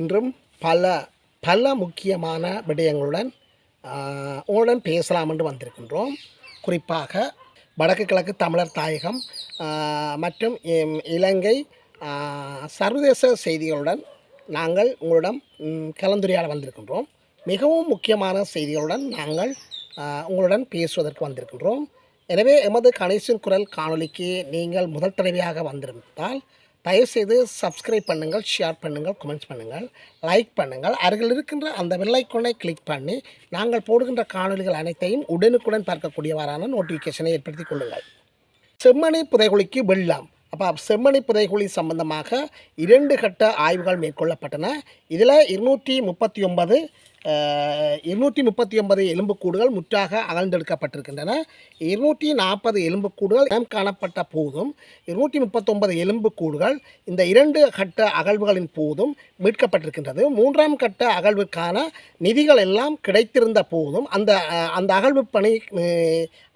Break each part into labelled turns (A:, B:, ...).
A: இன்றும் பல பல முக்கியமான விடயங்களுடன் உங்களுடன் பேசலாம் என்று வந்திருக்கின்றோம். குறிப்பாக வடக்கு கிழக்கு தமிழர் தாயகம் மற்றும் இலங்கை சர்வதேச செய்திகளுடன் நாங்கள் உங்களிடம் கலந்துரையாட வந்திருக்கின்றோம். மிகவும் முக்கியமான செய்திகளுடன் நாங்கள் உங்களுடன் பேசுவதற்கு வந்திருக்கின்றோம். எனவே எமது கணேசன் குரல் காணொளிக்கு நீங்கள் முதல் தடவையாக வந்திருந்தால் தயவுசெய்து சப்ஸ்கிரைப் பண்ணுங்கள் ஷேர் பண்ணுங்கள் கமெண்ட்ஸ் பண்ணுங்கள் லைக் பண்ணுங்கள். அருகில் இருக்கின்ற அந்த வெள்ளைக்கொண்டை கிளிக் பண்ணி நாங்கள் போடுகின்ற காணொளிகள் அனைத்தையும் உடனுக்குடன் பார்க்கக்கூடியவாறான நோட்டிஃபிகேஷனை ஏற்படுத்திக் கொள்ளுங்கள். செம்மணி புதைகுழிக்கு வெள்ளம் அப்போ செம்மணி புதைகுழி சம்பந்தமாக இரண்டு கட்ட ஆய்வுகள் மேற்கொள்ளப்பட்டன. இதில் இருநூற்றி முப்பத்தி ஒன்பது இருநூற்றி முப்பத்தி ஒன்பது எலும்புக்கூடுகள் முற்றாக அகழ்ந்தெடுக்கப்பட்டிருக்கின்றன. இருநூற்றி நாற்பது எலும்புக்கூடுகள் இடம் காணப்பட்ட போதும் இருநூற்றி முப்பத்தொன்பது எலும்புக்கூடுகள் இந்த இரண்டு கட்ட அகழ்வுகளின் போதும் மீட்கப்பட்டிருக்கின்றது. மூன்றாம் கட்ட அகழ்வுக்கான நிதிகள் எல்லாம் கிடைத்திருந்த போதும் அந்த அந்த அகழ்வு பணி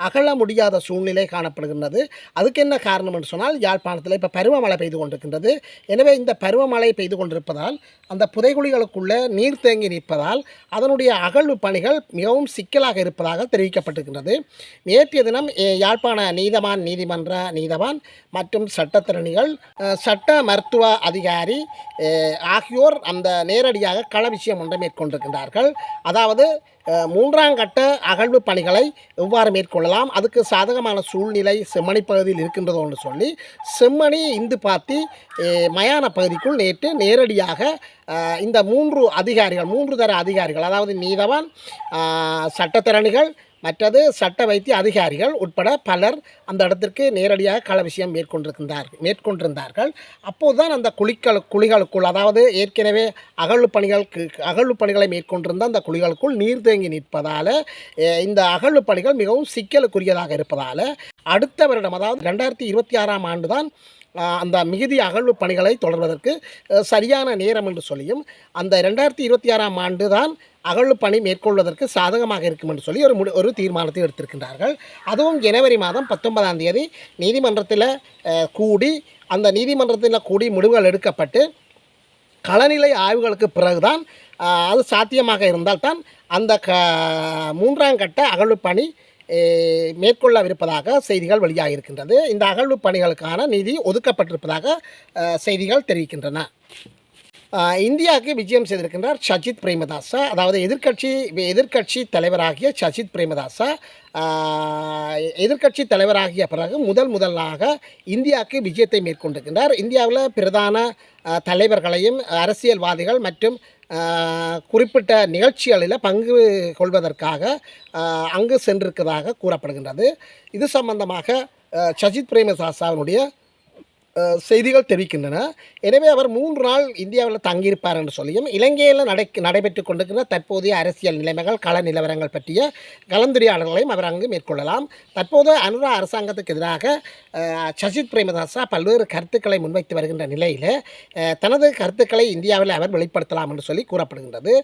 A: அகழ முடியாத சூழ்நிலை காணப்படுகின்றது. அதுக்கு என்ன காரணம் என்று சொன்னால் யாழ்ப்பாணத்தில் இப்போ பருவமழை பெய்து கொண்டிருக்கின்றது. எனவே இந்த பருவமழை பெய்து கொண்டிருப்பதால் அந்த புதைகுழிகளுக்குள்ளே நீர் தேங்கி நிற்பதால் அதனுடைய அகழ்வு பணிகள் மிகவும் சிக்கலாக இருப்பதாக தெரிவிக்கப்பட்டிருக்கின்றது. நேற்றைய தினம் யாழ்ப்பாண நீதவான் நீதிமன்ற நீதவான் மற்றும் சட்டத்திறனிகள் சட்ட மருத்துவ அதிகாரி ஆகியோர் அந்த நேரடியாக கள விஷயம் ஒன்றை மேற்கொண்டிருக்கின்றார்கள். அதாவது மூன்றாம் கட்ட அகழ்வு பணிகளை எவ்வாறு மேற்கொள்ளலாம்? அதுக்கு சாதகமான சூழ்நிலை செம்மணி பகுதியில் இருக்கின்றதோ என்று சொல்லி செம்மணி இந்து பாத்தி மயான பகுதிக்குள் நேற்று நேரடியாக இந்த மூன்று அதிகாரிகள் மூன்று தர அதிகாரிகள் அதாவது நீதவான் அஹ், சட்டத்திறனிகள் மற்றது சட்ட வைத்திய அதிகாரிகள் உட்பட பலர் அந்த இடத்திற்கு நேரடியாக கள விஷயம் மேற்கொண்டிருக்கின்றார்கள் மேற்கொண்டிருந்தார்கள். அப்போதுதான் அந்த குழிக்கள் குழிகளுக்குள் அதாவது ஏற்கனவே அகழ்வு பணிகள் அகழ்வு பணிகளை மேற்கொண்டிருந்த அந்த குழிகளுக்குள் நீர் தேங்கி நிற்பதால் இந்த அகழ்வு பணிகள் மிகவும் சிக்கலுக்குரியதாக இருப்பதால் அடுத்த வருடம் அதாவது ரெண்டாயிரத்தி இருபத்தி ஆறாம் ஆண்டு தான் அந்த மிகுதி அகழ்வு பணிகளை தொடர்வதற்கு சரியான நேரம் என்று சொல்லியும் அந்த ரெண்டாயிரத்தி இருபத்தி ஆறாம் ஆண்டு தான் அகழ்வு பணி மேற்கொள்வதற்கு சாதகமாக இருக்கும் என்று சொல்லி ஒரு முடி ஒரு தீர்மானத்தை எடுத்திருக்கின்றார்கள். அதுவும் ஜனவரி மாதம் பத்தொன்பதாம் தேதி நீதிமன்றத்தில் கூடி அந்த நீதிமன்றத்தில் கூடி முடிவுகள் எடுக்கப்பட்டு களநிலை ஆய்வுகளுக்கு பிறகுதான் அது சாத்தியமாக இருந்தால்தான் அந்த க மூன்றாம் கட்ட அகழ்வு பணி மேற்கொள்ளவிருப்பதாக செய்திகள் வெளியாக இருக்கின்றது இந்த அகழ்வு பணிகளுக்கான நிதி ஒதுக்கப்பட்டிருப்பதாக செய்திகள் தெரிவிக்கின்றன. இந்தியாவுக்கு விஜயம் செய்திருக்கின்றார் சஜித் பிரேமதாசா. அதாவது எதிர்க்கட்சி எதிர்க்கட்சி தலைவராகிய சஜித் பிரேமதாசா எதிர்கட்சி எதிர்க்கட்சி தலைவராகிய பிறகு முதல் முதலாக இந்தியாவுக்கு விஜயத்தை மேற்கொண்டிருக்கின்றார். இந்தியாவில் பிரதான தலைவர்களையும் அரசியல்வாதிகள் மற்றும் குறிப்பிட்ட நிகழ்ச்சிகளில் பங்கு கொள்வதற்காக அங்கு சென்றிருக்கிறதாக கூறப்படுகின்றது. இது சம்பந்தமாக சஜித் பிரேமதாசாவினுடைய செய்திகள் தெரிவிக்கின்றன. எனவே அவர் மூன்று நாள் இந்தியாவில் தங்கியிருப்பார் என்று சொல்லியும் இலங்கையில் நடை நடைபெற்று கொண்டிருக்கிற தற்போதைய அரசியல் நிலைமைகள் கள நிலவரங்கள் பற்றிய கலந்துரையாடல்களையும் அவர் அங்கு மேற்கொள்ளலாம். தற்போது அனுரா அரசாங்கத்துக்கு எதிராக சஜித் பிரேமதாசா பல்வேறு கருத்துக்களை முன்வைத்து வருகின்ற நிலையில் தனது கருத்துக்களை இந்தியாவில் அவர் வெளிப்படுத்தலாம் என்று சொல்லி கூறப்படுகின்றது.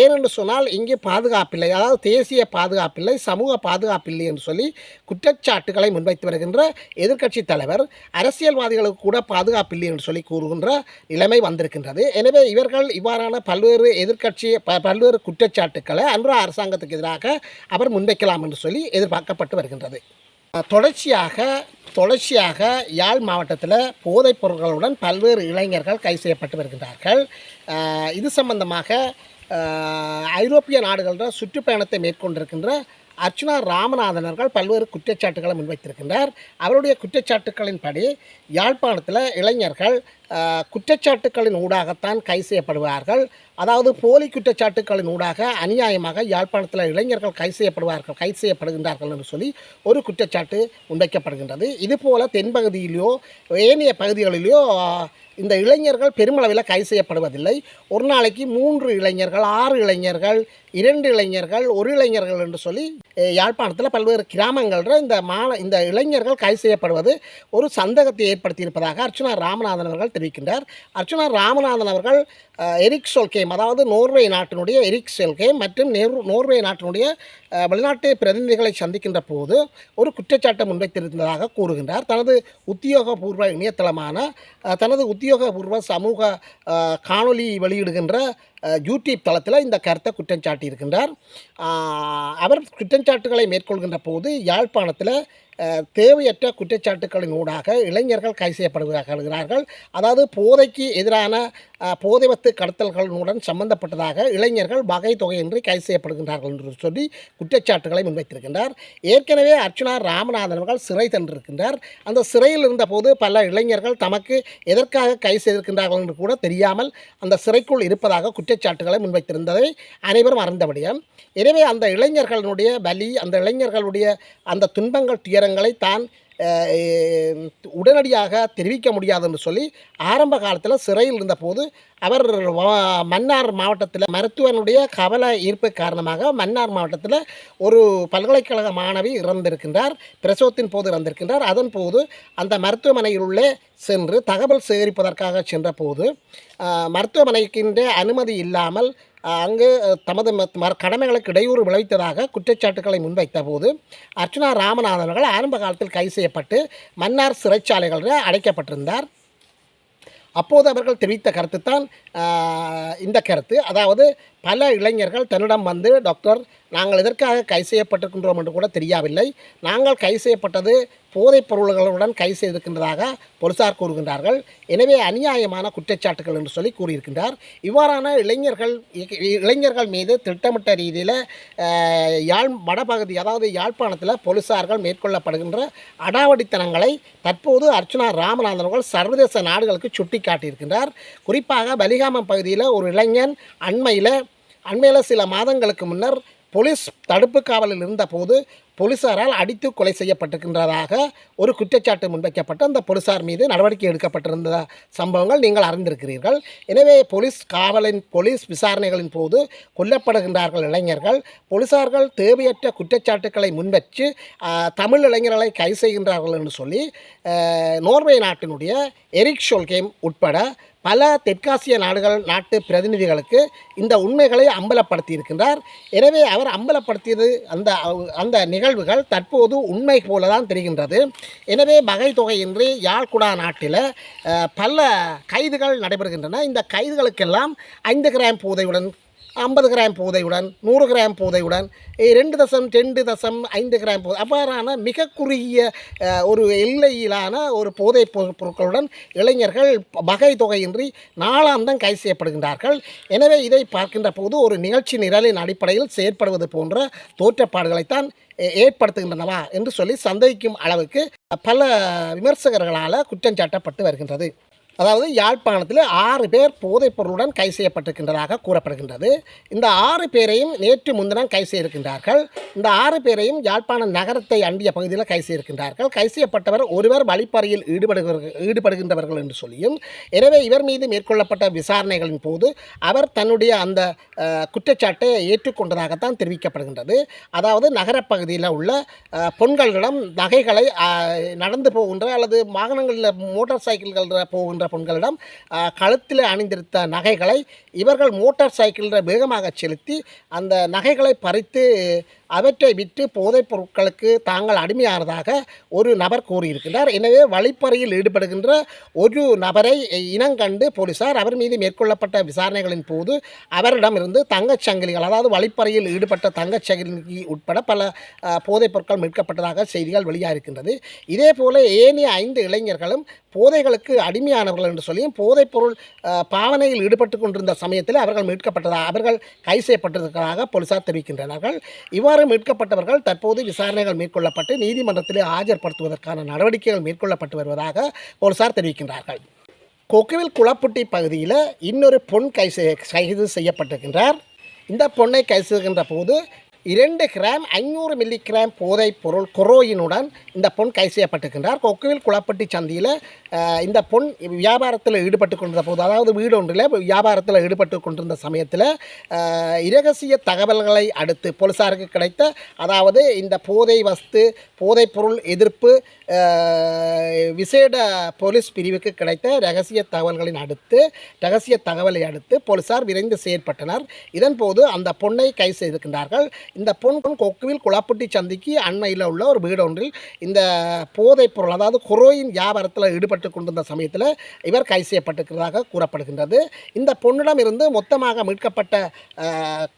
A: ஏனென்று சொன்னால் இங்கு பாதுகாப்பில்லை. அதாவது தேசிய பாதுகாப்பில்லை சமூக பாதுகாப்பில்லை என்று சொல்லி குற்றச்சாட்டுகளை முன்வைத்து வருகின்ற எதிர்க்கட்சி தலைவர் அரசியல்வாதிகளுக்கு கூட பாதுகாப்பில்லை என்று சொல்லி கூறுகின்ற நிலைமை வந்திருக்கின்றது. எனவே இவர்கள் இவ்வாறான பல்வேறு எதிர்க்கட்சி ப- பல்வேறு குற்றச்சாட்டுக்களை அன்றா அரசாங்கத்துக்கு எதிராக அவர் முன்வைக்கலாம் என்று சொல்லி எதிர்பார்க்கப்பட்டு வருகின்றது. தொடர்ச்சியாக தொடர்ச்சியாக யாழ் மாவட்டத்தில் போதைப் பொருட்களுடன் பல்வேறு இளைஞர்கள் கைது செய்யப்பட்டு வருகின்றார்கள். இது சம்பந்தமாக ஐரோப்பிய நாடுகளில் சுற்றுப்பயணத்தை மேற்கொண்டிருக்கின்ற அர்ச்சுனா ராமநாதன் அவர்கள் பல்வேறு குற்றச்சாட்டுகளை முன்வைத்திருக்கின்றார். அவருடைய குற்றச்சாட்டுக்களின்படி யாழ்ப்பாணத்தில் இளைஞர்கள் குற்றச்சாட்டுக்களின் ஊடாகத்தான் கை செய்யப்படுவார்கள். அதாவது போலி குற்றச்சாட்டுக்களின் ஊடாக அநியாயமாக யாழ்ப்பாணத்தில் இளைஞர்கள் கை செய்யப்படுவார்கள் கைது செய்யப்படுகின்றார்கள் என்று சொல்லி ஒரு குற்றச்சாட்டு முன்வைக்கப்படுகின்றது. இதுபோல தென்பகுதியிலோ ஏனைய பகுதிகளிலோ இந்த இளைஞர்கள் பெருமளவில் கைது செய்யப்படுவதில்லை. ஒரு நாளைக்கு மூன்று இளைஞர்கள் ஆறு இளைஞர்கள் இரண்டு இளைஞர்கள் ஒரு இளைஞர்கள் என்று சொல்லி யாழ்ப்பாணத்தில் பல்வேறு கிராமங்களில் இந்த மாலை இந்த இளைஞர்கள் கைது செய்யப்படுவது ஒரு சந்தேகத்தை ஏற்படுத்தியிருப்பதாக அர்ச்சனா ராமநாதன் அவர்கள் தெரிவிக்கின்றார். அர்ச்சனா ராமநாதன் அவர்கள் எரிக் சொல்கேம் அதாவது நோர்வே நாட்டினுடைய எரிக் சொல்கேம் மற்றும் நேரு நோர்வே நாட்டினுடைய வெளிநாட்டு பிரதிநிதிகளை சந்திக்கின்ற போது ஒரு குற்றச்சாட்டை முன்வைத்திருந்ததாக கூறுகின்றார். தனது உத்தியோகபூர்வ இணையதளமான தனது உத்தியோகபூர்வ சமூக காணொலி வெளியிடுகின்ற யூடியூப் தளத்தில் இந்த கருத்தை குற்றம் சாட்டியிருக்கின்றார் அவர் குற்றச்சாட்டுகளை மேற்கொள்கின்ற போது யாழ்ப்பாணத்தில் தேவையற்ற குற்றச்சாட்டுக்களின் ஊடாக இளைஞர்கள் கைது செய்யப்படுகிறார்கள். அதாவது போதைக்கு எதிரான போதைவத்து கடத்தல்களுடன் சம்பந்தப்பட்டதாக இளைஞர்கள் வகை தொகையின்றி கைது செய்யப்படுகின்றார்கள் என்று சொல்லி குற்றச்சாட்டுகளை முன்வைத்திருக்கின்றார். ஏற்கனவே அர்ச்சுனா ராமநாதன் அவர்கள் சிறை சென்றிருக்கின்றார். அந்த சிறையில் இருந்தபோது பல இளைஞர்கள் தமக்கு எதற்காக கைது செய்திருக்கின்றார்கள் என்று கூட தெரியாமல் அந்த சிறைக்குள் இருப்பதாக குற்றச்சாட்டுகளை முன்வைத்திருந்ததை அனைவரும் அறிந்தபடியும் எனவே அந்த இளைஞர்களுடைய வலி அந்த இளைஞர்களுடைய அந்த துன்பங்கள் துயர விவரங்களை தான் உடனடியாக தெரிவிக்க முடியாது என்று சொல்லி ஆரம்ப காலத்தில் சிறையில் இருந்தபோது அவர் மன்னார் மாவட்டத்தில் மருத்துவனுடைய கவலை ஈர்ப்பு காரணமாக மன்னார் மாவட்டத்தில் ஒரு பல்கலைக்கழக மாணவி இறந்திருக்கின்றார் பிரசவத்தின் போது இறந்திருக்கின்றார். அதன் போது அந்த மருத்துவமனையில் உள்ளே சென்று தகவல் சேகரிப்பதற்காக சென்றபோது மருத்துவமனைக்கின்ற அனுமதி இல்லாமல் அங்கு தமது மத்- கடமைகளுக்கு இடையூறு விளைவித்ததாக குற்றச்சாட்டுகளை முன்வைத்த போது அர்ச்சனா ராமநாதன் அவர்கள் ஆரம்ப காலத்தில் கைது செய்யப்பட்டு மன்னார் சிறைச்சாலைகளில் அடைக்கப்பட்டிருந்தார். அப்போது அவர்கள் தெரிவித்த கருத்து தான் இந்த கருத்து. அதாவது பல இளைஞர்கள் தன்னிடம் வந்து டாக்டர் நாங்கள் எதற்காக கை செய்யப்பட்டிருக்கின்றோம் என்று கூட தெரியவில்லை. நாங்கள் கை செய்யப்பட்டது போதைப் பொருள்களுடன் கைது செய்திருக்கின்றதாக போலீசார் கூறுகின்றார்கள். எனவே அநியாயமான குற்றச்சாட்டுகள் என்று சொல்லி கூறியிருக்கின்றார். இவ்வாறான இளைஞர்கள் இளைஞர்கள் மீது திட்டமிட்ட ரீதியில் யாழ் வடபகுதி அதாவது யாழ்ப்பாணத்தில் போலீசார்கள் மேற்கொள்ளப்படுகின்ற அடாவடித்தனங்களை தற்போது அர்ச்சனா ராமநாதன் அவர்கள் சர்வதேச நாடுகளுக்கு சுட்டி காட்டியிருக்கின்றார் குறிப்பாக பலிகா பலிகாமம் பகுதியில் ஒரு இளைஞன் அண்மையில் அண்மையில் சில மாதங்களுக்கு முன்னர் போலீஸ் தடுப்பு காவலில் இருந்தபோது போலீசாரால் அடித்து கொலை செய்யப்பட்டிருக்கின்றதாக ஒரு குற்றச்சாட்டு முன்வைக்கப்பட்டு அந்த போலீசார் மீது நடவடிக்கை எடுக்கப்பட்டிருந்த சம்பவங்கள் நீங்கள் அறிந்திருக்கிறீர்கள். எனவே போலீஸ் காவலின் போலீஸ் விசாரணைகளின் போது கொல்லப்படுகின்றார்கள் இளைஞர்கள். போலீசார்கள் தேவையற்ற குற்றச்சாட்டுக்களை முன்வச்சு தமிழ் இளைஞர்களை கைது செய்கின்றார்கள் என்று சொல்லி நோர்வே நாட்டினுடைய எரிக் ஷோல்கேம் உட்பட பல தெற்காசிய நாடுகள் நாட்டு பிரதிநிதிகளுக்கு இந்த உண்மைகளை அம்பலப்படுத்தியிருக்கின்றார். எனவே அவர் அம்பலப்படுத்தியது அந்த அந்த நிகழ்வுகள் தற்போது உண்மை போல தான் தெரிகின்றது. எனவே வகை தொகையின்றி யாழ்குடா நாட்டில் பல கைதுகள் நடைபெறுகின்றன. இந்த கைதுகளுக்கெல்லாம் ஐந்து கிராம் போதையுடன் ஐம்பது கிராம் போதையுடன் நூறு கிராம் போதையுடன் ரெண்டு தசம் ரெண்டு தசம் ஐந்து கிராம் போதை அவ்வாறான மிக குறுகிய ஒரு எல்லையிலான ஒரு போதை பொரு- பொருட்களுடன் இளைஞர்கள் வகை தொகையின்றி நாளாந்தம் கைது செய்யப்படுகின்றார்கள். எனவே இதை பார்க்கின்ற போது ஒரு நிகழ்ச்சி நிரலின் அடிப்படையில் செயற்படுவது போன்ற தோற்றப்பாடுகளைத்தான் ஏற்படுத்துகின்றனவா என்று சொல்லி சந்தேகிக்கும் அளவுக்கு பல விமர்சகர்களால் குற்றம் சாட்டப்பட்டு வருகின்றது. அதாவது யாழ்ப்பாணத்தில் ஆறு பேர் போதைப் பொருளுடன் கை செய்யப்பட்டிருக்கின்றதாக கூறப்படுகின்றது. இந்த ஆறு பேரையும் நேற்று முன்தினம் கை செய்திருக்கின்றார்கள். இந்த ஆறு பேரையும் யாழ்ப்பாணம் நகரத்தை அண்டிய பகுதியில் கை செய்திருக்கின்றார்கள். கை செய்யப்பட்டவர் ஒருவர் வழிப்பறையில் ஈடுபடுகிற ஈடுபடுகின்றவர்கள் என்று சொல்லியும் எனவே இவர் மீது மேற்கொள்ளப்பட்ட விசாரணைகளின் போது அவர் தன்னுடைய அந்த குற்றச்சாட்டை ஏற்றுக்கொண்டதாகத்தான் தெரிவிக்கப்படுகின்றது. அதாவது நகரப்பகுதியில் உள்ள பொண்களிடம் பெண்களிடம் நகைகளை நடந்து போகின்ற அல்லது வாகனங்களில் மோட்டார் சைக்கிள்களில் போகின்ற பெண்களிடம் கழுத்தில் அணிந்திருத்த நகைகளை இவர்கள் மோட்டார் சைக்கிளில் வேகமாக செலுத்தி அந்த நகைகளை பறித்து அவற்றை விற்று போதைப் பொருட்களுக்கு தாங்கள் அடிமையானதாக ஒரு நபர் கூறியிருக்கிறார். எனவே வழிப்பறையில் ஈடுபடுகின்ற ஒரு நபரை இனங்கண்டு போலீசார் அவர் மீது மேற்கொள்ளப்பட்ட விசாரணைகளின் போது அவரிடமிருந்து தங்கச் சங்கிலிகள் அதாவது வழிப்பறையில் ஈடுபட்ட தங்கச் சங்கிலி உட்பட பல போதைப் பொருட்கள் மீட்கப்பட்டதாக செய்திகள் வெளியாகிருக்கின்றது இதே போல ஏனைய ஐந்து இளைஞர்களும் போதைகளுக்கு அடிமையானவர்கள் என்று சொல்லியும் போதைப் பொருள் பாவனையில் ஈடுபட்டு கொண்டிருந்த சமயத்தில் அவர்கள் மீட்கப்பட்டதாக அவர்கள் கைது செய்யப்பட்டிருக்கிறதாக போலீசார் தெரிவிக்கின்றனர். இவ்வாறு மீட்கப்பட்டவர்கள் தற்போது விசாரணைகள் மேற்கொள்ளப்பட்டு நீதிமன்றத்தில் ஆஜர்படுத்துவதற்கான நடவடிக்கைகள் மேற்கொள்ளப்பட்டு வருவதாக போலீசார் தெரிவிக்கின்றார்கள். கொக்குவில் குளப்புட்டி பகுதியில் இன்னொரு பொன் கை கைது செய்யப்பட்டிருக்கின்றார். இந்த பொண்ணை கைது செய்கின்ற போது இரண்டு கிராம் ஐநூறு மில்லி கிராம் போதைப் பொருள் கொரோயினுடன் இந்த பொன் கைது செய்யப்பட்டிருக்கின்றார். கொக்குவில் குளப்பட்டி சந்தியில் இந்த பொன் வியாபாரத்தில் ஈடுபட்டு கொண்டிருந்த போது அதாவது வீடு ஒன்றில் வியாபாரத்தில் ஈடுபட்டு கொண்டிருந்த சமயத்தில் இரகசிய தகவல்களை அடுத்து போலீசாருக்கு கிடைத்த அதாவது இந்த போதை வஸ்து போதைப் பொருள் எதிர்ப்பு விசேட போலீஸ் பிரிவுக்கு கிடைத்த ரகசிய தகவல்களின் அடுத்து ரகசிய தகவலை அடுத்து போலீசார் விரைந்து செயற்பட்டனர். இதன்போது அந்த பொண்ணை கைது செய்திருக்கின்றார்கள். இந்த பொன் கொக்குவில் குளப்பட்டி சந்திக்கு அண்மையில் உள்ள ஒரு வீடு ஒன்றில் இந்த போதைப் பொருள் அதாவது குரோயின் வியாபாரத்தில் ஈடுபட்டு கொண்டிருந்த சமயத்தில் இவர் கைது செய்யப்பட்டிருக்கிறதாக கூறப்படுகின்றது. இந்த பொண்ணிடம் இருந்து மொத்தமாக மீட்கப்பட்ட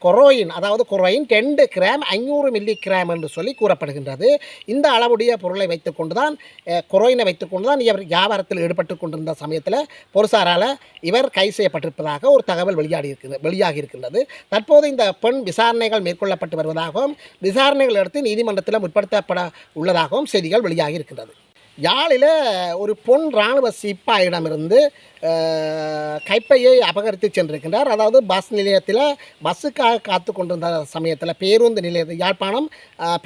A: கொரோயின் அதாவது கொரோயின் ரெண்டு கிராம் ஐநூறு மில்லி கிராம் என்று சொல்லி கூறப்படுகின்றது. இந்த அளவுடைய பொருளை வைத்துக்கொண்டு தான் குரோயினை கொரோயினை வைத்துக்கொண்டு தான் இவர் வியாபாரத்தில் ஈடுபட்டு கொண்டிருந்த சமயத்தில் பொருசாரால் இவர் கைது செய்யப்பட்டிருப்பதாக ஒரு தகவல் வெளியாடி இருக்கிறது வெளியாகி இருக்கின்றது. தற்போது இந்த பெண் விசாரணைகள் மேற்கொள்ளப்பட்டு வருவதாகவும் விசாரணைகள் நடத்தி நீதிமன்றத்தில் முற்படுத்தப்பட உள்ளதாகவும் செய்திகள் வெளியாகி இருக்கின்றது யாழில் ஒரு பொன் இராணுவ சிப்பாயிடமிருந்து கைப்பையை அபகரித்து சென்றிருக்கின்றார். அதாவது பஸ் நிலையத்தில் பஸ்ஸுக்காக காத்து கொண்டிருந்த சமயத்தில் பேருந்து நிலையத்தில் யாழ்ப்பாணம்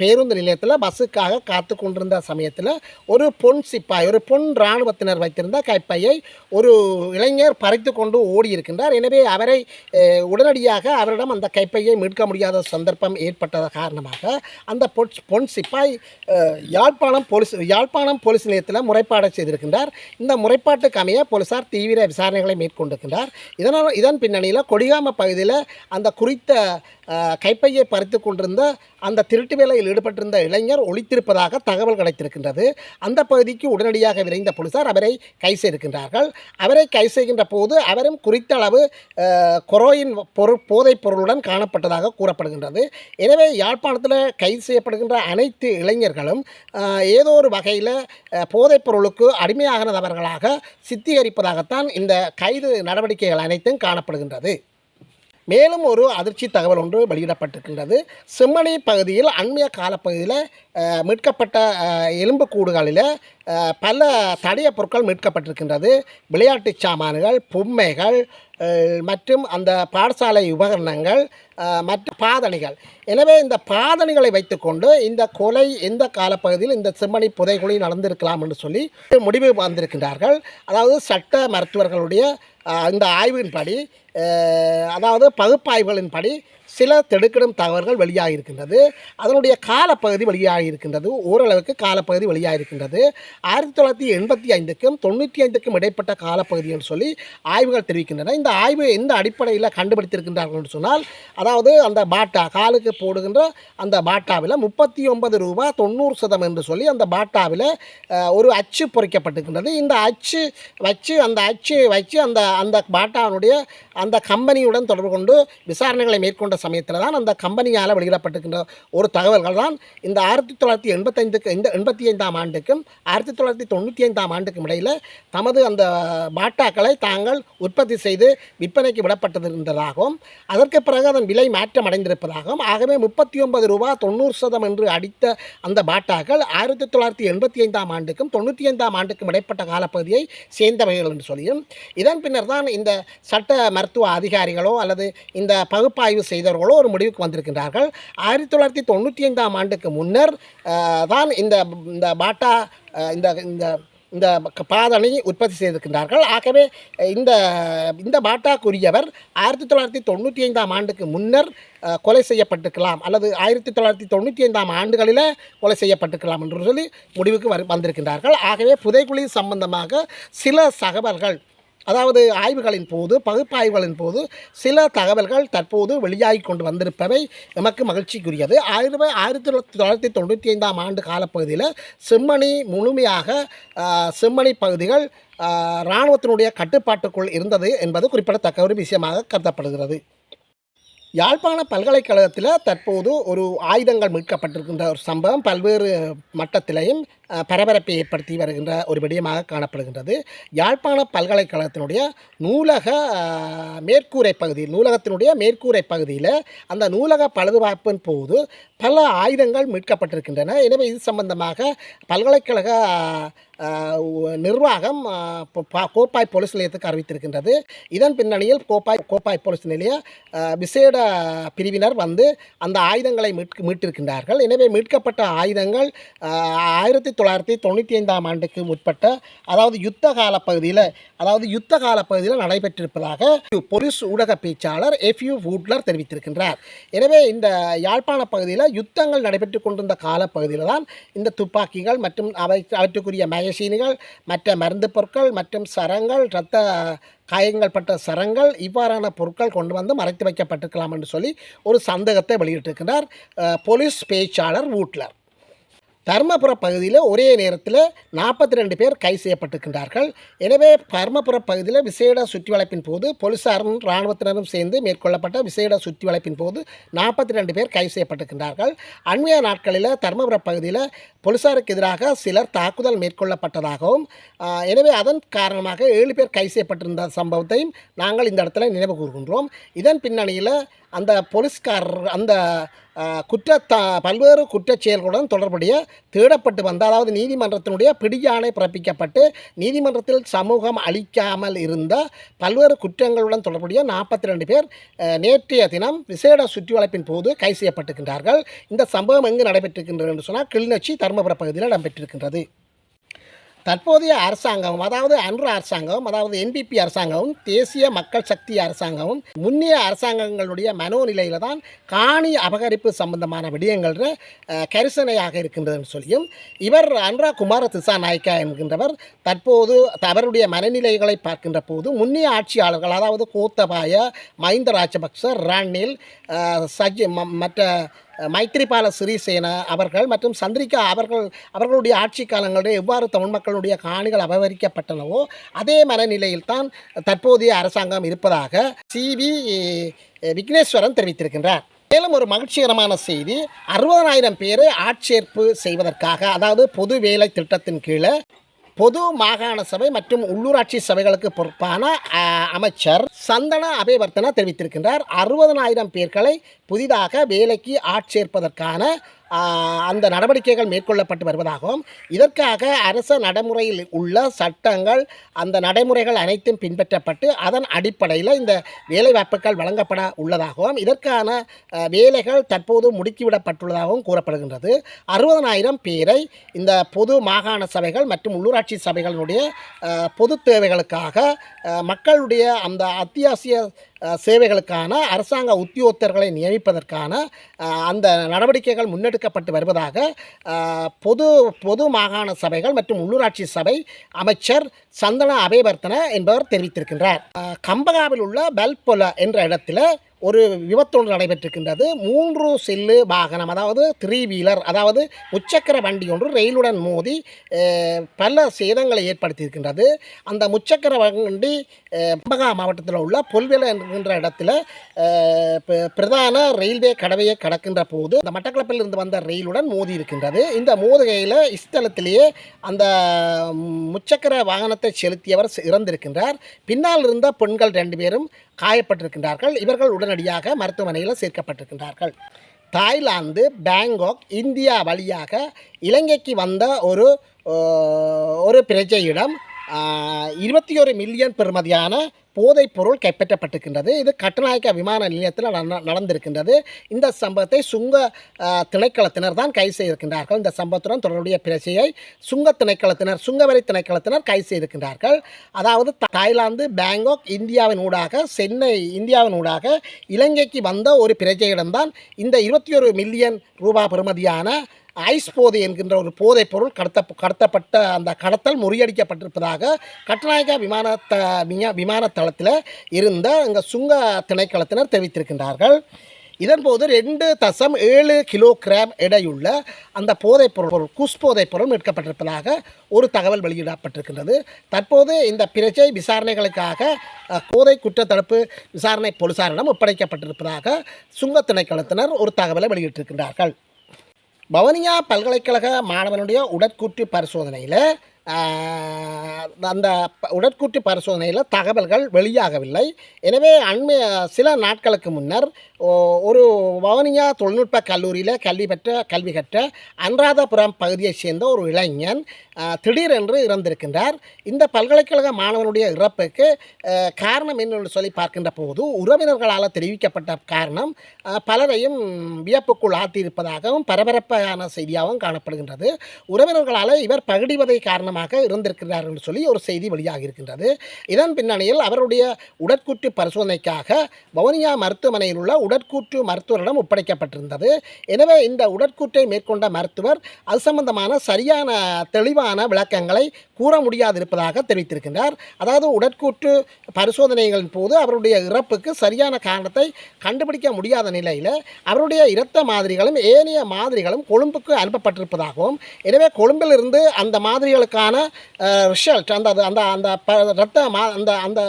A: பேருந்து நிலையத்தில் பஸ்ஸுக்காக காத்து கொண்டிருந்த சமயத்தில் ஒரு பொன் சிப்பாய் ஒரு பொன் இராணுவத்தினர் வைத்திருந்த கைப்பையை ஒரு இளைஞர் பறித்து கொண்டு ஓடி இருக்கின்றார் எனவே அவரை உடனடியாக அவரிடம் அந்த கைப்பையை மீட்க முடியாத சந்தர்ப்பம் ஏற்பட்டது காரணமாக அந்த பொன் பொன் சிப்பாய் யாழ்ப்பாணம் போலீஸ் யாழ்ப்பாணம் போலீஸ் நிலையத்தில் முறைப்பாடு செய்திருக்கின்றார். இந்த முறைப்பாட்டுக்கு அமைய போலீசார் தீவிர விசாரணைகளை மேற்கொண்டிருக்கின்றார். இதனால் இதன் பின்னணியில் கொடிகாம பகுதியில் அந்த குறித்த கைப்பையை பறித்து கொண்டிருந்த அந்த திருட்டு வேலையில் ஈடுபட்டிருந்த இளைஞர் ஒழித்திருப்பதாக தகவல் கிடைத்திருக்கின்றது. அந்த பகுதிக்கு உடனடியாக விரைந்த போலீசார் அவரை கை செய்திருக்கின்றார்கள் அவரை கை செய்கின்ற போது அவரும் குறித்த அளவு கொரோயின் பொருள் போதைப் பொருளுடன் காணப்பட்டதாக கூறப்படுகின்றது. எனவே யாழ்ப்பாணத்தில் கைது செய்யப்படுகின்ற அனைத்து இளைஞர்களும் ஏதோ ஒரு வகையில் போதைப் பொருளுக்கு அடிமையாகிறவர்களாக சித்தீகரிப்பதாகத்தான் இந்த கைது நடவடிக்கைகள் அனைத்தும் காணப்படுகின்றது. மேலும் ஒரு அதிர்ச்சி தகவல் ஒன்று வெளியிடப்பட்டிருக்கின்றது. செம்மணி பகுதியில் அண்மைய காலப்பகுதியில் மீட்கப்பட்ட எலும்பு எலும்புக்கூடுகளில் பல தடைய பொருட்கள் மீட்கப்பட்டிருக்கின்றது. விளையாட்டு சாமான்கள் பொம்மைகள் மற்றும் அந்த பாடசாலை உபகரணங்கள் மற்றும் பாதணிகள். எனவே இந்த பாதணிகளை வைத்துக்கொண்டு இந்த கொலை எந்த காலப்பகுதியில் இந்த செம்மணி புதைகுழி நடந்திருக்கலாம் என்று சொல்லி முடிவு வந்திருக்கின்றார்கள். அதாவது சட்ட மருத்துவர்களுடைய இந்த ஆய்வின்படி அதாவது பகுப்பாய்வுகளின்படி சில திடுக்கிடும் தகவல்கள் வெளியாகியிருக்கின்றது. அதனுடைய காலப்பகுதி வெளியாகியிருக்கின்றது. ஓரளவுக்கு காலப்பகுதி வெளியாகியிருக்கின்றது. ஆயிரத்தி தொள்ளாயிரத்தி எண்பத்தி ஐந்துக்கும் தொண்ணூற்றி ஐந்துக்கும் இடைப்பட்ட காலப்பகுதி என்று சொல்லி ஆய்வுகள் தெரிவிக்கின்றன. இந்த ஆய்வு எந்த அடிப்படையில் கண்டுபிடித்திருக்கின்றார்கள் என்று சொன்னால் அதாவது அந்த பாட்டா காலுக்கு போடுகின்ற அந்த பாட்டாவில் முப்பத்தி ஒன்பது ரூபா தொண்ணூறு சதம் என்று சொல்லி அந்த பாட்டாவில் ஒரு அச்சு பொறிக்கப்பட்டிருக்கின்றது. இந்த அச்சு வச்சு அந்த அச்சு வச்சு அந்த அந்த பாட்டாவுடைய அந்த கம்பெனியுடன் தொடர்பு கொண்டு விசாரணைகளை மேற்கொண்ட சமயத்தில் தான் அந்த கம்பெனியால் வெளியிடப்பட்டிருக்கின்ற ஒரு தகவல்கள் தான் இந்த ஆயிரத்தி தொள்ளாயிரத்தி எண்பத்தைந்துக்கு இந்த எண்பத்தி ஐந்தாம் ஆண்டுக்கும் ஆயிரத்தி தொள்ளாயிரத்தி தொண்ணூற்றி ஐந்தாம் ஆண்டுக்கும் இடையில் தமது அந்த பாட்டாக்களை தாங்கள் உற்பத்தி செய்து விற்பனைக்கு விடப்பட்டிருந்ததாகவும் அதற்கு பிறகு அதன் விலை மாற்றம் அடைந்திருப்பதாகவும் ஆகவே முப்பத்தி ஒன்பது ரூபா தொண்ணூறு சதம் என்று அடித்த அந்த பாட்டாக்கள் ஆயிரத்தி தொள்ளாயிரத்தி எண்பத்தி ஐந்தாம் ஆண்டுக்கும் தொண்ணூற்றி ஐந்தாம் ஆண்டுக்கும் இடைப்பட்ட காலப்பகுதியை சேர்ந்தவைகள் என்று சொல்லியும் இதன் பின்னர் தான் இந்த சட்ட மருத்துவ அதிகாரிகளோ அல்லது இந்த பகுப்பாய்வு செய்த செய்தவர்களோ ஒரு முடிவுக்கு வந்திருக்கின்றார்கள். ஆயிரத்தி தொள்ளாயிரத்தி தொண்ணூற்றி ஐந்தாம் ஆண்டுக்கு முன்னர் தான் இந்த இந்த பாட்டா இந்த இந்த இந்த பாதனை பாதணி உற்பத்தி செய்திருக்கின்றார்கள். ஆகவே இந்த இந்த பாட்டாக்குரியவர் ஆயிரத்தி தொள்ளாயிரத்தி தொண்ணூற்றி ஐந்தாம் ஆண்டுக்கு முன்னர் கொலை செய்யப்பட்டிருக்கலாம் அல்லது ஆயிரத்தி தொள்ளாயிரத்தி தொண்ணூற்றி ஐந்தாம் ஆண்டுகளில் கொலை செய்யப்பட்டிருக்கலாம் என்று சொல்லி முடிவுக்கு வந்திருக்கின்றார்கள். ஆகவே புதைக்குழி சம்பந்தமாக சில தகவல்கள் அதாவது ஆய்வுகளின் போது பகுப்பாய்வுகளின் போது சில தகவல்கள் தற்போது வெளியாகி கொண்டு வந்திருப்பவை நமக்கு மகிழ்ச்சிக்குரியது. ஆயிரத்தி ஆயிரத்தி தொள்ளாயிரத்தி தொண்ணூற்றி ஐந்தாம் ஆண்டு காலப்பகுதியில் செம்மணி முழுமையாக செம்மணி பகுதிகள் இராணுவத்தினுடைய கட்டுப்பாட்டுக்குள் இருந்தது என்பது குறிப்பிடத்தக்க ஒரு விஷயமாக கருதப்படுகிறது. யாழ்ப்பாண பல்கலைக்கழகத்தில் தற்போது ஒரு ஆயுதங்கள் மீட்கப்பட்டிருக்கின்ற ஒரு சம்பவம் பல்வேறு மட்டத்திலையும் பரபரப்பை ஏற்படுத்தி வருகின்ற ஒரு விடயமாக காணப்படுகின்றது. யாழ்ப்பாண பல்கலைக்கழகத்தினுடைய நூலக மேற்கூரை பகுதியில் நூலகத்தினுடைய மேற்கூரை பகுதியில் அந்த நூலக பழுதுபார்ப்பின் போது பல ஆயுதங்கள் மீட்கப்பட்டிருக்கின்றன. எனவே இது சம்பந்தமாக பல்கலைக்கழக நிர்வாகம் கோப்பாய் போலீஸ் நிலையத்துக்கு அறிவித்திருக்கின்றது. இதன் பின்னணியில் கோப்பாய் கோப்பாய் போலீஸ் நிலைய விசேட பிரிவினர் வந்து அந்த ஆயுதங்களை மீட்க மீட்டிருக்கின்றார்கள். எனவே மீட்கப்பட்ட ஆயுதங்கள் ஆயிரத்தி தொள்ளாயிரத்தி தொண்ணூற்றி ஐந்தாம் ஆண்டுக்கு முற்பட்ட அதாவது யுத்த கால பகுதியில் அதாவது யுத்த கால பகுதியில் நடைபெற்றிருப்பதாக பொலிஸ் ஊடக பேச்சாளர் எஃப்யூ வூட்லர் தெரிவித்திருக்கின்றார். எனவே இந்த யாழ்ப்பாண பகுதியில் யுத்தங்கள் நடைபெற்று கொண்டிருந்த காலப்பகுதியில் தான் இந்த துப்பாக்கிகள் மற்றும் அவை அவற்றுக்குரிய மகசீனிகள் மற்ற மருந்து பொருட்கள் மற்றும் சரங்கள் இரத்த காயங்கள் பட்ட சரங்கள் இவ்வாறான பொருட்கள் கொண்டு வந்து மறைத்து வைக்கப்பட்டிருக்கலாம் என்று சொல்லி ஒரு சந்தேகத்தை வெளியிட்டிருக்கிறார் அஹ், போலீஸ் பேச்சாளர் வூட்லர். தர்மபுர பகுதியில் ஒரே நேரத்தில் நாற்பத்தி ரெண்டு பேர் கைது செய்யப்பட்டிருக்கின்றார்கள். எனவே தர்மபுர பகுதியில் விசேட சுற்றி வளைப்பின் போது போலீசாரும் இராணுவத்தினரும் சேர்ந்து மேற்கொள்ளப்பட்ட விசேட சுற்றி வளைப்பின் போது நாற்பத்தி ரெண்டு பேர் கைது செய்யப்பட்டிருக்கின்றார்கள். அண்மைய நாட்களில் தர்மபுர பகுதியில் போலீசாருக்கு எதிராக சிலர் தாக்குதல் மேற்கொள்ளப்பட்டதாகவும் எனவே அதன் காரணமாக ஏழு பேர் கைது செய்யப்பட்டிருந்த சம்பவத்தையும் நாங்கள் இந்த இடத்துல நினைவு கூறுகின்றோம் இதன் பின்னணியில் அந்த போலீஸ்காரர் அந்த குற்ற த பல்வேறு குற்றச் செயல்களுடன் தொடர்புடைய தேடப்பட்டு வந்த அதாவது நீதிமன்றத்தினுடைய பிடியாணை பிறப்பிக்கப்பட்டு நீதிமன்றத்தில் சமூகம் அளிக்காமல் இருந்த பல்வேறு குற்றங்களுடன் தொடர்புடைய நாற்பத்தி ரெண்டு பேர் நேற்றைய தினம் விசேட சுற்றி வளைப்பின் போது கைது செய்யப்பட்டிருக்கின்றார்கள். இந்த சம்பவம் எங்கு நடைபெற்றிருக்கின்றது என்று சொன்னால் கிளிநொச்சி தருமபுர பகுதியில் இடம்பெற்றிருக்கின்றது. தற்போதைய அரசாங்கம் அதாவது அன்று அரசாங்கம் அதாவது என்பிபி அரசாங்கமும் தேசிய மக்கள் சக்தி அரசாங்கமும் முன்னிய அரசாங்கங்களுடைய மனோநிலையில் தான் காணி அபகரிப்பு சம்பந்தமான விடயங்கள் கரிசனையாக இருக்கின்றதுன்னு சொல்லியும் இவர் அன்ரா குமார திசாநாயக்கா என்கின்றவர் தற்போது அவருடைய மனநிலைகளை பார்க்கின்ற போது முன்னிய ஆட்சியாளர்கள் அதாவது கோத்தபாய மஹிந்த ராஜபக்ச ரணில் சஜி மற்ற மைத்ரிபால சிறிசேன அவர்கள் மற்றும் சந்திரிகா அவர்கள் அவர்களுடைய ஆட்சி காலங்களில் எவ்வாறு தமிழ் மக்களுடைய காணிகள் அபகரிக்கப்பட்டனவோ அதே மனநிலையில் தான் தற்போதைய அரசாங்கம் இருப்பதாக சி வி விக்னேஸ்வரன் தெரிவித்திருக்கின்றார். மேலும் ஒரு மகிழ்ச்சிகரமான செய்தி அறுபதனாயிரம் பேரை ஆட்சேர்ப்பு செய்வதற்காக அதாவது பொது வேலை திட்டத்தின் கீழே பொது மாகாண சபை மற்றும் உள்ளூராட்சி சபைகளுக்கு பொறுப்பான அமைச்சர் சந்தன அபேவர்த்தனா தெரிவித்திருக்கின்றார். அறுபதனாயிரம் பேர்களை புதிதாக வேலைக்கு ஆட்சேர்ப்பதற்கான அந்த நடவடிக்கைகள் மேற்கொள்ளப்பட்டு வருவதாகவும் இதற்காக அரச நடைமுறையில் உள்ள சட்டங்கள் அந்த நடைமுறைகள் அனைத்தும் பின்பற்றப்பட்டு அதன் அடிப்படையில் இந்த வேலைவாய்ப்புகள் வழங்கப்பட உள்ளதாகவும் இதற்கான வேலைகள் தற்போது முடுக்கிவிடப்பட்டுள்ளதாகவும் கூறப்படுகின்றது. அறுபதனாயிரம் பேரை இந்த பொது மாகாண சபைகள் மற்றும் உள்ளூராட்சி சபைகளினுடைய பொது தேவைகளுக்காக மக்களுடைய அந்த அத்தியாவசிய சேவைகளுக்கான அரசாங்க உத்தியோகத்தர்களை நியமிப்பதற்கான அந்த நடவடிக்கைகள் முன்னெடுக்கப்பட்டு வருவதாக பொது பொது மாகாண சபைகள் மற்றும் உள்ளூராட்சி சபை அமைச்சர் சந்தன அபயவர்த்தன என்பவர் தெரிவித்திருக்கின்றார். கம்பகாவில் உள்ள பல்பொல என்ற இடத்தில் ஒரு விபத்தொன்று நடைபெற்றிருக்கின்றது. மூன்று செல்லு வாகனம் அதாவது த்ரீ வீலர் அதாவது முச்சக்கர வண்டி ஒன்று ரயிலுடன் மோதி பல சேதங்களை ஏற்படுத்தியிருக்கின்றது. அந்த முச்சக்கர வண்டி அஹ், பம்பகா மாவட்டத்தில் உள்ள பொல்வேல என்கின்ற இடத்துல பிரதான ரயில்வே கடவையை கடக்கின்ற போது அந்த மட்டக்களப்பில் இருந்து வந்த ரயிலுடன் மோதி இருக்கின்றது. இந்த மோதுகையில் இஸ்தலத்திலேயே அந்த முச்சக்கர வாகனத்தை செலுத்தியவர் இறந்திருக்கின்றார். பின்னால் இருந்த பெண்கள் ரெண்டு பேரும் காயப்பட்டிருக்கின்றார்கள். இவர்கள் உடனடியாக மருத்துவமனையில் சேர்க்கப்பட்டிருக்கின்றார்கள். தாய்லாந்து பேங்காக் இந்தியா வழியாக இலங்கைக்கு வந்த ஒரு ஒரு பிரஜையிடம் இருபத்தி ஒரு மில்லியன் பெறுமதியான போதைப் பொருள் கைப்பற்றப்பட்டிருக்கின்றது. இது கட்டுநாயக்க விமான நிலையத்தில் நடந்திருக்கின்றது. இந்த சம்பவத்தை சுங்க திணைக்களத்தினர் தான் கைது செய்திருக்கின்றார்கள். இந்த சம்பவத்துடன் தொடர்புடைய பிரச்சையை சுங்க திணைக்களத்தினர் சுங்கவரி திணைக்களத்தினர் கைது செய்திருக்கின்றார்கள். அதாவது தாய்லாந்து பேங்காக் இந்தியாவின் ஊடாக சென்னை இந்தியாவின் ஊடாக இலங்கைக்கு வந்த ஒரு பிரஜையிடம்தான் இந்த இருபத்தி ஒரு மில்லியன் ரூபாய் பெறுமதியான ஐஸ் போதை என்கின்ற ஒரு போதைப் பொருள் கடத்த கடத்தப்பட்ட அந்த கடத்தல் முறியடிக்கப்பட்டிருப்பதாக கட்டுநாயக்கா விமானத்த த விமான தளத்தில் இருந்த அங்கே சுங்க திணைக்களத்தினர் தெரிவித்திருக்கின்றார்கள். இதன்போது ரெண்டு தசம் ஏழு கிலோகிராம் எடையுள்ள அந்த போதைப் பொருள் குஸ் போதைப் பொருள் மீட்கப்பட்டிருப்பதாக ஒரு தகவல் வெளியிடப்பட்டிருக்கின்றது. தற்போது இந்த பிரச்சை விசாரணைகளுக்காக போதை போதை குற்றத்தடுப்பு விசாரணை போலீசாரிடம் ஒப்படைக்கப்பட்டிருப்பதாக சுங்க திணைக்களத்தினர் ஒரு தகவலை வெளியிட்டிருக்கின்றார்கள். பவனியா பல்கலைக்கழக மாணவனுடைய உடற்கூற்று பரிசோதனையில் அந்த உடற்கூற்று பரிசோதனையில் தகவல்கள் வெளியாகவில்லை. எனவே அண்மை சில நாட்களுக்கு முன்னர் ஒரு வவுனியா தொழில்நுட்ப கல்லூரியில் கல்வி பெற்ற கல்வி கற்ற அனுராதபுரம் பகுதியைச் சேர்ந்த ஒரு இளைஞன் திடீரென்று இறந்திருக்கின்றார். இந்த பல்கலைக்கழக மாணவனுடைய இறப்புக்கு காரணம் என்னென்று சொல்லி பார்க்கின்ற போது உறவினர்களால் தெரிவிக்கப்பட்ட காரணம் பலரையும் வியப்புக்குள் ஆத்தியிருப்பதாகவும் பரபரப்பான செய்தியாகவும் காணப்படுகின்றது. உறவினர்களால் இவர் பகிடிவதை காரணமாக இருந்திருக்கிறார் என்று சொல்லி ஒரு செய்தி வெளியாகி இருக்கின்றது இதன் பின்னணியில் அவருடைய உடற்குற்று பரிசோதனைக்காக வவுனியா மருத்துவமனையில் உள்ள உடற்கூற்று மருத்துவரிடம் ஒப்படைக்கப்பட்டிருந்தது. எனவே இந்த உடற்கூற்றை மேற்கொண்ட மருத்துவர் அது சம்பந்தமான சரியான தெளிவான விளக்கங்களை கூற முடியாதிருப்பதாக தெரிவித்திருக்கின்றார். அதாவது உடற்கூற்று பரிசோதனைகளின் போது அவருடைய இறப்புக்கு சரியான காரணத்தை கண்டுபிடிக்க முடியாத நிலையில் அவருடைய இரத்த மாதிரிகளும் ஏனைய மாதிரிகளும் கொழும்புக்கு அனுப்பப்பட்டிருப்பதாகவும் எனவே கொழும்பிலிருந்து அந்த மாதிரிகளுக்கான ரிசல்ட் அந்த அந்த அந்த ப இரத்த மா அந்த அந்த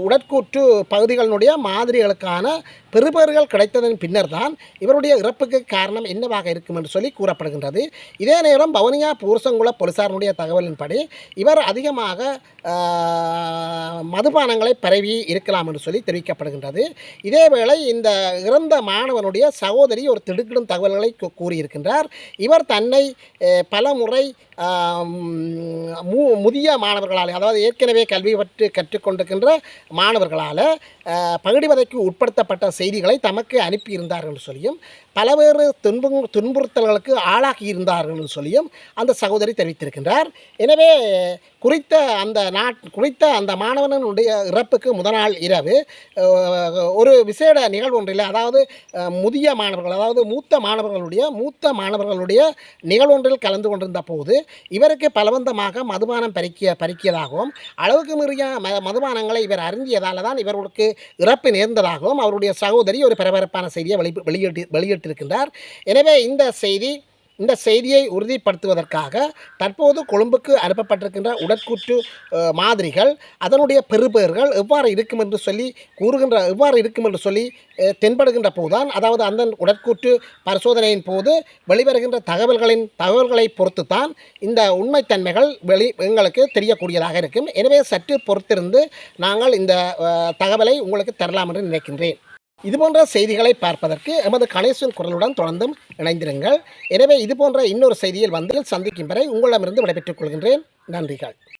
A: உடற்கூற்று பகுதிகளினுடைய மாதிரிகளுக்கான பெறுபேறுகள் கிடைத்ததன் பின்னர் தான் இவருடைய இறப்புக்கு காரணம் என்னவாக இருக்கும் என்று சொல்லி கூறப்படுகின்றது. இதே நேரம் பவனியா பூர்சங்குள போலீசாரனுடைய தகவலின்படி இவர் அதிகமாக மதுபானங்களை பரவி இருக்கலாம் என்று சொல்லி தெரிவிக்கப்படுகின்றது. இதேவேளை இந்த இறந்த மாணவனுடைய சகோதரி ஒரு திடுக்கிடும் தகவல்களை கூறியிருக்கின்றார். இவர் தன்னை பல முறை மு முதிய மாணவர்களால் அதாவது ஏற்கனவே கல்வி பற்றி கற்றுக்கொண்டிருக்கின்ற மாணவர்களால் பகுடிவதைக்கு உட்படுத்தப்பட்ட செய்திகளை தமக்கு அனுப்பியிருந்தார்கள் என்று சொல்லியும் பலவேறு துன்பு துன்புறுத்தல்களுக்கு ஆளாகி இருந்தார்கள் என்று சொல்லியும் அந்த சகோதரி தெரிவித்திருக்கின்றார். எனவே குறித்த அந்த நாட் குறித்த அந்த மாணவனுடைய இறப்புக்கு முதல் நாள் இரவு ஒரு விசேட நிகழ்வு ஒன்றில் அதாவது முதிய மாணவர்கள் அதாவது மூத்த மாணவர்களுடைய மூத்த மாணவர்களுடைய நிகழ்வொன்றில் கலந்து கொண்டிருந்த போது இவருக்கு பலவந்தமாக மதுபானம் பறிக்கிய பறிக்கியதாகவும் அளவுக்கு மீறிய ம மதுபானங்களை இவர் அருந்தியதால் தான் இவர்களுக்கு இறப்பு நேர்ந்ததாகவும் அவருடைய சகோதரி ஒரு பரபரப்பான செய்தியை வெளி வெளியிட்டு வெளியிட்டிருக்கின்றார் எனவே இந்த செய்தி இந்த செய்தியை உறுதிப்படுத்துவதற்காக தற்போது கொழும்புக்கு அனுப்பப்பட்டிருக்கின்ற உடற்கூற்று மாதிரிகள் அதனுடைய பெறுபேர்கள் எவ்வாறு இருக்கும் என்று சொல்லி கூறுகின்ற எவ்வாறு இருக்கும் என்று சொல்லி தென்படுகின்ற போதுதான் அதாவது அந்த உடற்கூற்று பரிசோதனையின் போது வெளிவருகின்ற தகவல்களின் தகவல்களை பொறுத்து தான் இந்த உண்மைத்தன்மைகள் வெளி எங்களுக்கு தெரியக்கூடியதாக இருக்கும். எனவே சற்று பொறுத்திருந்து நாங்கள் இந்த தகவலை உங்களுக்கு தரலாம் என்று நினைக்கின்றேன். இதுபோன்ற செய்திகளை பார்ப்பதற்கு எமது கணேசன் குரலுடன் தொடர்ந்தும் இணைந்திருங்கள். எனவே இதுபோன்ற இன்னொரு செய்தியில் வந்து சந்திக்கும் வரை உங்களிடமிருந்து விடைபெற்றுக் கொள்கின்றேன். நன்றிகள்.